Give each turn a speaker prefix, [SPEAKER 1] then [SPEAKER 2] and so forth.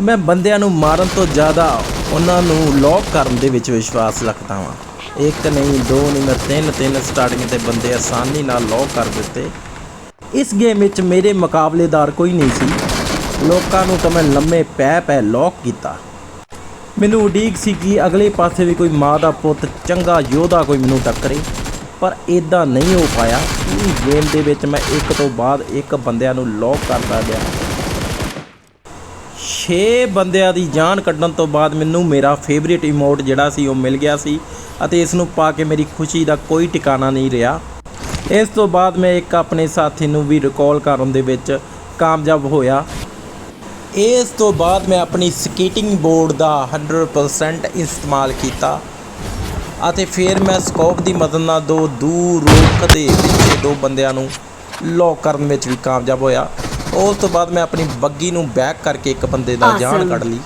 [SPEAKER 1] ਮੈਂ ਬੰਦਿਆਂ ਨੂੰ ਮਾਰਨ ਤੋਂ ਜ਼ਿਆਦਾ ਉਹਨਾਂ ਨੂੰ ਲੌਕ ਕਰਨ ਦੇ ਵਿੱਚ ਵਿਸ਼ਵਾਸ ਰੱਖਦਾ ਹਾਂ ਇੱਕ ਨਹੀਂ, ਦੋ ਨਹੀਂ, ਮੈਂ ਤਿੰਨ ਤਿੰਨ ਸਟਾਰਟਿੰਗ ਤੇ ਬੰਦੇ ਆਸਾਨੀ ਨਾਲ ਲੌਕ ਕਰ ਦਿੱਤੇ। ਇਸ ਗੇਮ ਵਿੱਚ ਮੇਰੇ ਮੁਕਾਬਲੇਦਾਰ ਕੋਈ ਨਹੀਂ ਸੀ। ਲੋਕਾਂ ਨੂੰ ਤਾਂ ਮੈਂ ਲੰਮੇ ਪੈ ਪੈ ਲੌਕ ਕੀਤਾ। ਮੈਨੂੰ ਉਡੀਕ ਸੀ ਕਿ ਅਗਲੇ ਪਾਸੇ ਵੀ ਕੋਈ ਮਾਂ ਦਾ ਪੁੱਤ, ਚੰਗਾ ਯੋਧਾ ਕੋਈ ਮੈਨੂੰ ਟੱਕਰੇ। ਪਰ ਇਦਾਂ ਨਹੀਂ ਹੋ ਪਾਇਆ। ਪੂਰੀ ਗੇਮ ਦੇ ਵਿੱਚ ਮੈਂ ਇੱਕ ਤੋਂ ਬਾਅਦ ਇੱਕ ਬੰਦਿਆਂ ਨੂੰ ਲੌਕ ਕਰਦਾ ਗਿਆ। 6 ਬੰਦਿਆਂ ਦੀ ਜਾਨ ਕੱਢਣ ਤੋਂ ਬਾਅਦ ਮੈਨੂੰ ਮੇਰਾ ਫੇਵਰਿਟ ਇਮੋਟ ਜਿਹੜਾ ਸੀ ਉਹ ਮਿਲ ਗਿਆ ਸੀ ਅਤੇ ਇਸ ਨੂੰ ਪਾ ਕੇ ਮੇਰੀ ਖੁਸ਼ੀ ਦਾ ਕੋਈ ਟਿਕਾਣਾ ਨਹੀਂ ਰਿਹਾ। ਇਸ ਤੋਂ ਬਾਅਦ ਮੈਂ ਇੱਕ ਆਪਣੇ ਸਾਥੀ ਨੂੰ ਵੀ ਰਿਕਾਲ ਕਰਨ ਦੇ ਵਿੱਚ ਕਾਮਯਾਬ ਹੋਇਆ। ਇਸ ਤੋਂ ਬਾਅਦ ਮੈਂ ਆਪਣੀ ਸਕੇਟਿੰਗ ਬੋਰਡ ਦਾ 100% ਇਸਤੇਮਾਲ ਕੀਤਾ ਅਤੇ ਫਿਰ ਮੈਂ ਸਕੋਪ ਦੀ ਮਦਦ ਨਾਲ ਦੋ ਦੂਰ ਰੁੱਖ ਦੇ ਪਿੱਛੇ ਦੋ ਬੰਦਿਆਂ ਨੂੰ ਲੌਕ ਕਰਨ ਵਿੱਚ ਵੀ ਕਾਮਯਾਬ ਹੋਇਆ। ਉਸ ਤੋਂ ਬਾਅਦ ਮੈਂ ਆਪਣੀ ਬੱਗੀ ਨੂੰ ਬੈਕ ਕਰਕੇ ਇੱਕ ਬੰਦੇ ਦਾ ਜਾਨ. ਕੱਢ ਲਈ